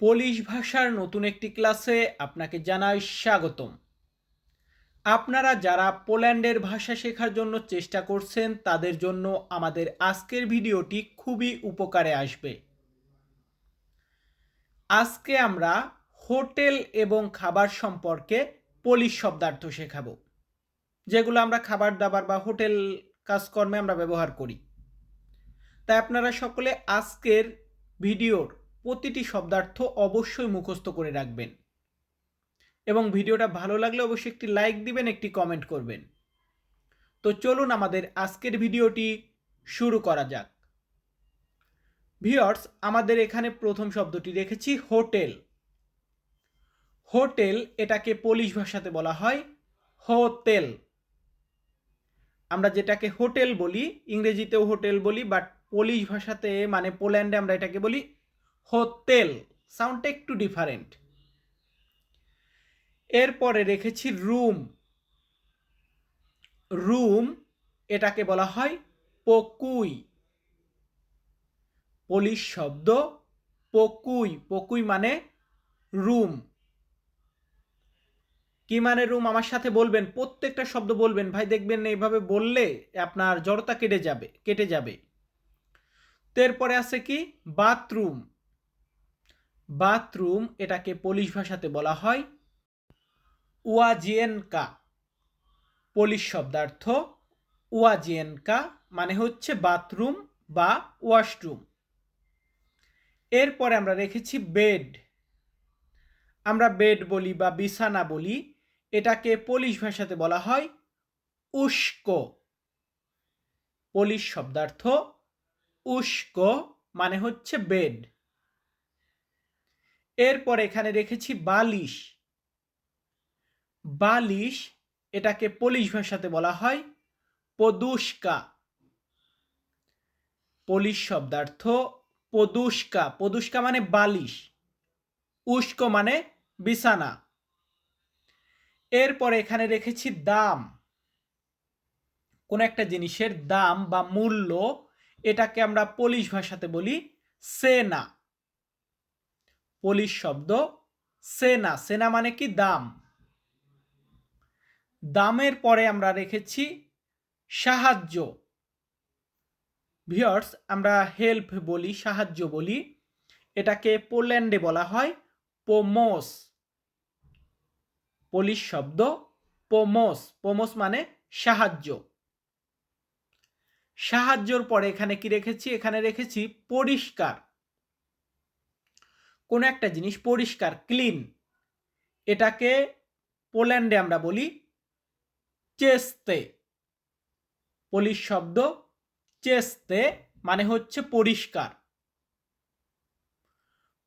Polish ভাষার নতুন একটি ক্লাসে আপনাকে জানাই স্বাগতম। আপনারা যারা পোল্যান্ডের ভাষা শেখার জন্য চেষ্টা করছেন, তাদের জন্য আমাদের আজকের ভিডিওটি খুবই উপকারে আসবে। আজকে আমরা হোটেল এবং খাবার সম্পর্কে পোলিশ শব্দার্থ শেখাবো, যেগুলো আমরা খাবার দাবার বা হোটেল কাজকর্মে আমরা ব্যবহার করি। তাই আপনারা সকলে আজকের ভিডিওর প্রতিটি শব্দার্থ অবশ্যই মুখস্থ করে রাখবেন। এবং ভিডিওটা ভালো লাগলে অবশ্যই একটি লাইক দিবেন, একটি কমেন্ট করবেন। তো চলুন আমাদের আজকের ভিডিওটি শুরু করা যাক। ভিওর্স আমাদের এখানে প্রথম শব্দটি রেখেছি হোটেল। হোটেল এটাকে পোলিশ ভাষাতে বলা হয় হোটেল। আমরা যেটাকে হোটেল বলি, ইংরেজিতেও হোটেল বলি বাট পোলিশ ভাষাতে মানে পোল্যান্ডে আমরা এটাকে বলি হোটেল সাউন্ডটা একটু ডিফারেন্ট এরপরে রেখেছি রুম। রুম এটাকে বলা হয় পকুই। পোলিশ শব্দ, পকুই। পকুই মানে রুম। কি মানে রুম? আমার সাথে বলবেন, প্রত্যেকটা শব্দ বলবেন। ভাই, দেখবেন এইভাবে বললে আপনার জড়তা কেটে যাবে কেটে যাবে। তো এরপরে আছে কি? বাথরুম। বাথরুম এটাকে পোলিশ ভাষাতে বলা হয় ওয়াজিয়েনকা পোলিশ শব্দার্থ ওয়াজিয়েনকা মানে হচ্ছে বাথরুম বা ওয়াশরুম। এরপরে আমরা রেখেছি বেড। আমরা বেড বলি বা বিছানা বলি, এটাকে পোলিশ ভাষাতে বলা হয় উস্কো। পোলিশ শব্দার্থ উস্কো মানে হচ্ছে বেড। এরপর এখানে রেখেছি বালিশ। বালিশ এটাকে পোলিশ ভাষাতে বলা হয় পদুষ্কা। পোলিশ শব্দার্থ পদুষ্কা। পদুষ্কা মানে বালিশ। উস্কো মানে বিছানা। এরপর এখানে রেখেছি দাম। কোন একটা জিনিসের দাম বা মূল্য এটাকে আমরা পোলিশ ভাষাতে বলি সেনা। পোলিশ শব্দ, সেনা সেনা মানে কি? দাম। দামের পরে আমরা রেখেছি সাহায্য। ভিওর্স আমরা হেল্প বলি, সাহায্য বলি। এটাকে পোল্যান্ডে বলা হয় পোমোস। পোলিশ শব্দ, পোমোস। পোমোস মানে সাহায্য। সাহায্যর পরে এখানে কি রেখেছি? এখানে রেখেছি পরিষ্কার। কোনো একটা জিনিস পরিষ্কার ক্লিন এটাকে পোল্যান্ডে আমরা বলি চেস্তে। পোলিশ শব্দ চেস্তে মানে হচ্ছে পরিষ্কার।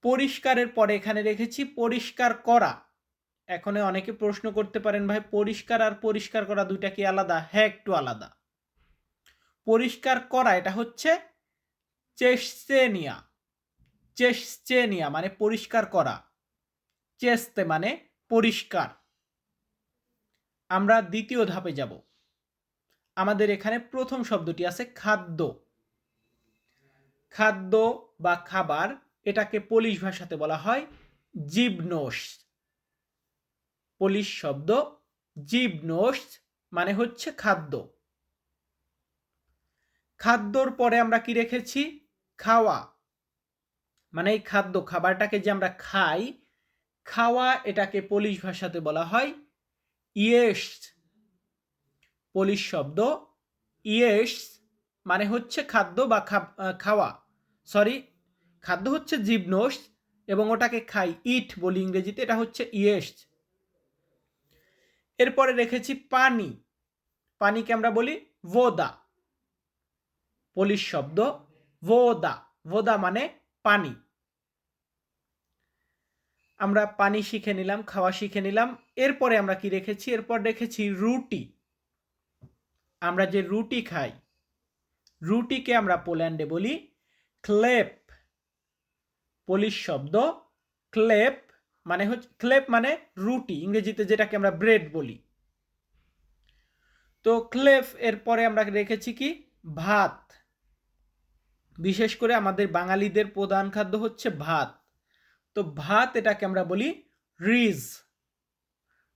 পরিষ্কারের পরে এখানে রেখেছি পরিষ্কার করা। এখন অনেকে প্রশ্ন করতে পারেন, ভাই, পরিষ্কার আর পরিষ্কার করা দুইটা কি আলাদা? হ্যাঁ একটু আলাদা। পরিষ্কার করা, এটা হচ্ছে চেস্টেনিয়া চেস্টেনিয়া মানে পরিষ্কার করা। চেস্তে মানে পরিষ্কার। আমরা দ্বিতীয় ধাপে যাব। আমাদের এখানে প্রথম শব্দটি আছে খাদ্য। খাদ্য বা খাবার, এটাকে পোলিশ ভাষাতে বলা হয় জিবনোস। পোলিশ শব্দ জিবনোস মানে হচ্ছে খাদ্য। খাদ্যর পরে আমরা কি রেখেছি? খাওয়া। মানে এই খাদ্য খাবারটাকে যে আমরা খাই, খাওয়া এটাকে পোলিশ ভাষাতে বলা হয় ইয়েস পোলিশ শব্দ ইয়েস মানে হচ্ছে খাদ্য বা খাওয়া। সরি খাদ্য হচ্ছে জিবনোস এবং ওটাকে খাই ইট বলি ইংরেজিতে, এটা হচ্ছে ইয়েস এরপরে রেখেছি পানি। পানিকে আমরা বলি ভোদা। পোলিশ শব্দ ভোদা। ভোদা মানে পানি। আমরা পানি শিখে নিলাম, খাওয়া শিখে নিলাম। এরপরে আমরা কি রেখেছি? এরপর রেখেছি রুটি। আমরা যে রুটি খাই, রুটিকে আমরা পোল্যান্ডে বলি ক্লেপ। পোলিশ শব্দ, ক্লেপ মানে হচ্ছে, ক্লেপ মানে রুটি, ইংরেজিতে যেটাকে আমরা ব্রেড বলি। তো ক্লেপ, এরপরে আমরা রেখেছি কি? ভাত। বিশেষ করে আমাদের বাঙালিদের প্রধান খাদ্য হচ্ছে ভাত। তো ভাত এটাকে আমরা বলি রিজ।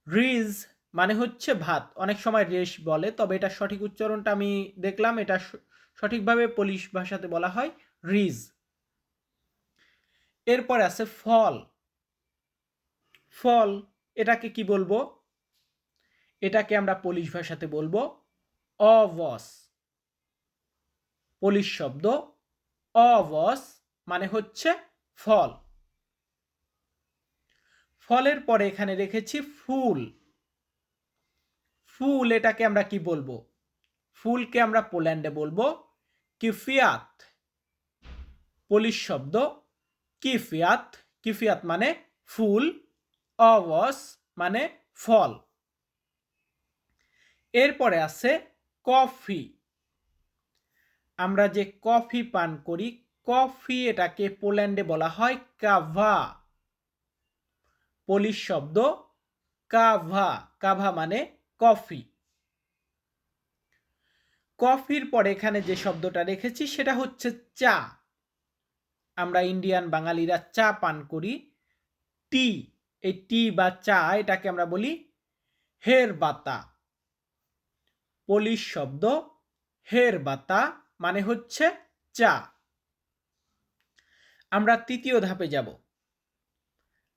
রিজ মানে হচ্ছে ভাত। অনেক সময় রেশ বলে, তবে এটা সঠিক উচ্চারণটা আমি দেখলাম, এটা সঠিকভাবে পোলিশ ভাষাতে বলা হয় রিজ। এরপরে আছে ফল। ফল, এটাকে কি বলব? এটাকে আমরা পোলিশ ভাষাতে বলব অবস পোলিশ শব্দ অবস মানে হচ্ছে ফল। ফলের পরে এখানে রেখেছি ফুল। ফুল এটাকে আমরা কি বলব? ফুলকে আমরা পোল্যান্ডে বলব কিফিয়াত। পোলিশ শব্দ। কিফিয়াত। কিফিয়াত মানে ফুল। অবস মানে ফল। এরপরে আছে কফি। আমরা যে কফি পান করি, কফি এটাকে পোল্যান্ডে বলা হয় কাভা। পোলিশ শব্দ কাভা কাভা মানে কফি। কফির পরে এখানে যে শব্দটা রেখেছি, সেটা হচ্ছে চা। আমরা ইন্ডিয়ান বাঙালিরা চা পান করি। টি, এই টি বা চা এটাকে আমরা বলি হের বাতা পোলিশ শব্দ হের বাতা মানে হচ্ছে চা। আমরা তৃতীয় ধাপে যাব।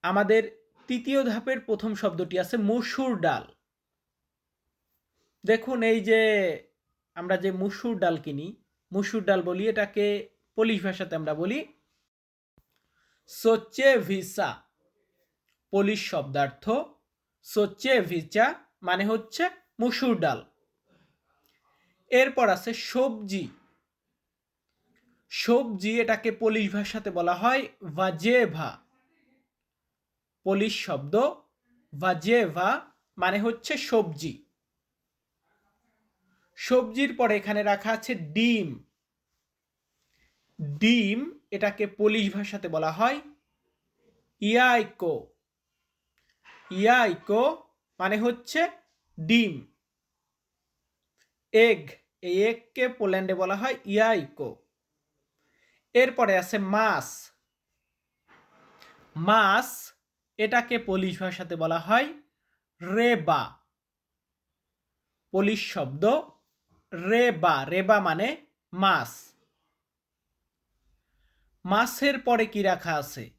আমাদের তৃতীয় ধাপের প্রথম শব্দটি আছে মসুর ডাল। দেখুন এই যে আমরা যে মুসুর ডাল কিনি, মুসুর ডাল বলি এটাকে পোলিশ ভাষাতে আমরা বলি সোচে ভিসা। পোলিশ শব্দার্থ সোচে ভিচা মানে হচ্ছে মুসুর ডাল। এরপর আছে সবজি। সবজি এটাকে পোলিশ ভাষাতে বলা হয় ভাজেভা পোলিশ শব্দ ভাজেভা মানে হচ্ছে সবজি। সবজির পরে এখানে রাখা আছে ডিম। ডিম এটাকে পোলিশ ভাষাতে বলা হয় ইয়াইকো। ইয়াইকো মানে হচ্ছে ডিম। এগ, এই এগকে পোল্যান্ডে বলা হয় ইয়াইকো। এরপরে আছে মাছ মাছ এটাকে পোলিশ ভাষাতে বলা হয় রেবা। পোলিশ শব্দ রেবা। রেবা মানে মাছ মাছের পরে কি রাখা আছে?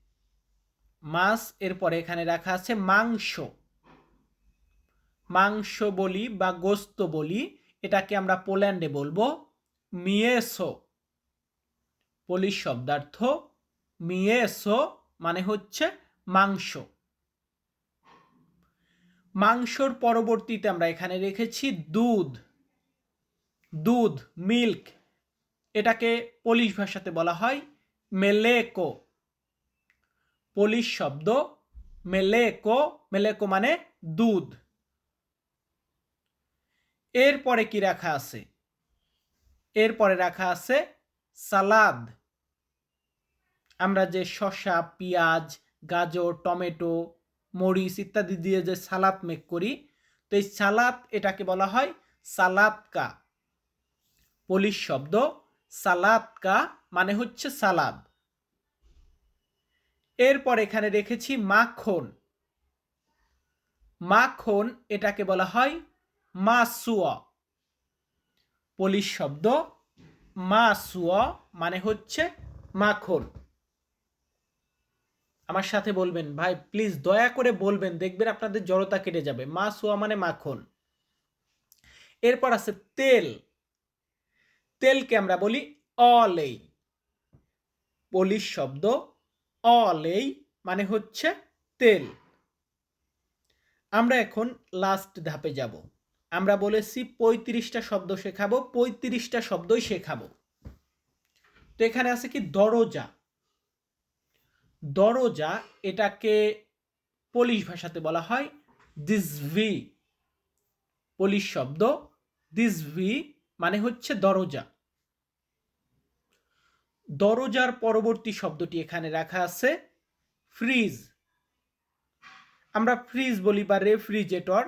মাছ এর পরে এখানে রাখা আছে মাংস। মাংস বলি বা গোস্ত বলি, এটাকে আমরা পোল্যান্ডে বলব মিয়েসো। পোলিশ শব্দার্থ মিয়েসো মানে হচ্ছে মাংস। মাংসর পরবর্তীতে আমরা এখানে রেখেছি দুধ। দুধ, মিল্ক, এটাকে পোলিশ ভাষাতে বলা হয় মেলেকো। পোলিশ শব্দ মেলেকো মেলেকো মানে দুধ। এরপরে কি রাখা আছে? এরপরে রাখা আছে সালাদ। আমরা যে শসা, পেঁয়াজ, গাজর, টমেটো, মরিচ ইত্যাদি দিয়ে যে সালাদ মেক করি, তো এই সালাদ এটাকে বলা হয় সালাদকা। পোলিশ শব্দ সালাদকা মানে হচ্ছে সালাদ। এরপর এখানে রেখেছি মাখন। মাখন এটাকে বলা হয় মাসুয়া। পোলিশ শব্দ মাসুয়া মানে হচ্ছে মাখন। আমার সাথে বলবেন, ভাই প্লিজ দয়া করে বলবেন, দেখবেন আপনাদের জড়তা কেটে যাবে। মা সোয়া মানে মাখন। এরপর আছে তেল। তেলকে আমরা বলি অলেই। পোলিশ শব্দ অলেই মানে হচ্ছে তেল। আমরা এখন লাস্ট ধাপে যাব। আমরা বলেছি পঁয়ত্রিশটা শব্দ শেখাবো, পঁয়ত্রিশটা শব্দই শেখাবো। তো এখানে আছে কি দরজা। দরজা এটাকে পোলিশ ভাষাতে বলা হয় দিসভি পোলিশ শব্দ। দিসভি মানে হচ্ছে দরজা। দরজার পরবর্তী শব্দটি এখানে রাখা আছে ফ্রিজ আমরা ফ্রিজ বলি বা রেফ্রিজেটর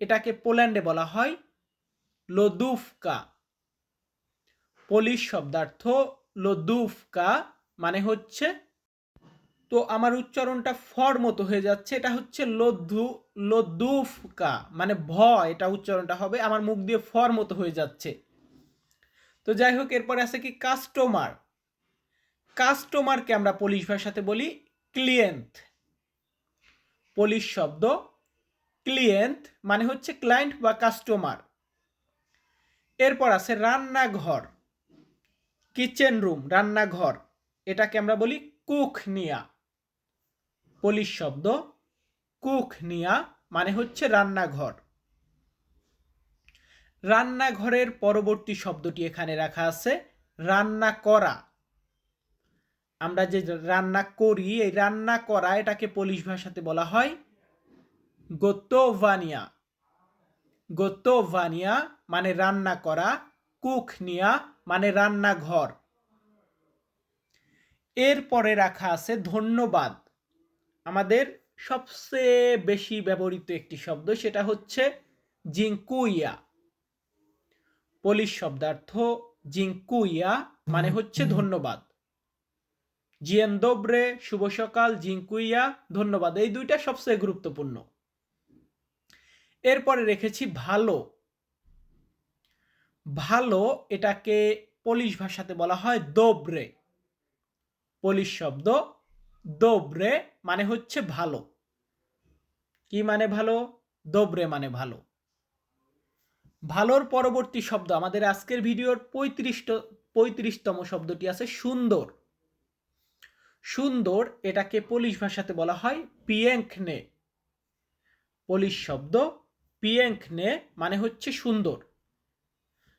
এটাকে পোল্যান্ডে বলা হয় লোদুফকা পোলিশ শব্দার্থ লোদুফকা মানে হচ্ছে তো আমার উচ্চারণটা ফর মতো হয়ে যাচ্ছে, এটা হচ্ছে লদ্দু, লদ্দুফকা মানে ভ এটা উচ্চারণটা হবে, আমার মুখ দিয়ে ফর মতো হয়ে যাচ্ছে। তো যাই হোক, এরপরে আছে কি কাস্টমার কাস্টমারকে আমরা পুলিশ ভাষাতে বলি ক্লিয়েন্ট পুলিশ শব্দ ক্লিয়েন্ট মানে হচ্ছে ক্লায়েন্ট বা কাস্টমার এরপর আছে রান্নাঘর কিচেন রুম রান্নাঘর, এটাকে আমরা বলি কুক নিয়া। পুলিশ শব্দ, কুক নিয়া মানে হচ্ছে রান্নাঘর। রান্নাঘরের পরবর্তী শব্দটি এখানে রাখা আছে, রান্না করা। আমরা যে রান্না করি, এই রান্না করা, এটাকে পুলিশ ভাষাতে বলা হয় গোত্তভানিয়া গোত্তভানিয়া মানে রান্না করা, কুক নিয়া মানে রান্নাঘর। এরপরে রাখা আছে ধন্যবাদ। আমাদের সবচেয়ে বেশি ব্যবহৃত একটি শব্দ সেটা হচ্ছে জিঙ্কুইয়া পুলিশ শব্দার্থ জিঙ্কুইয়া মানে হচ্ছে ধন্যবাদ। জিয়েন দোবরে শুভ সকাল জিঙ্কুইয়া ধন্যবাদ এই দুইটা সবচেয়ে গুরুত্বপূর্ণ। এরপরে রেখেছি ভালো। ভালো এটাকে পুলিশ ভাষাতে বলা হয় দোবরে। পুলিশ শব্দ দোবরে মানে হচ্ছে ভালো। কি মানে ভালো? দোবরে মানে ভালো। ভালোর পরবর্তী শব্দ, আমাদের আজকের ভিডিওর পঁয়ত্রিশ পঁয়ত্রিশতম শব্দটি আছে সুন্দর। সুন্দর এটাকে পুলিশ ভাষাতে বলা হয় পিয়েঙ্কনে পুলিশ শব্দ পিয়েঙ্কনে মানে হচ্ছে সুন্দর।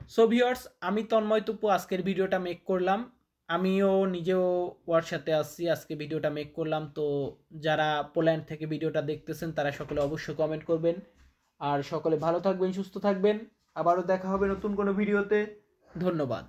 সো ভিওর্স আমি তন্ময় তুপু, আজকের ভিডিওটা মেক করলাম। আমিও নিজেও হোয়াটসঅ্যাপে আসছি আজকে ভিডিওটা মেক করলাম। তো যারা পোল্যান্ড থেকে ভিডিওটা দেখতেছেন, তারা সকলে অবশ্যই কমেন্ট করবেন। আর সকলে ভালো থাকবেন, সুস্থ থাকবেন। আবারও দেখা হবে নতুন কোনো ভিডিওতে। ধন্যবাদ।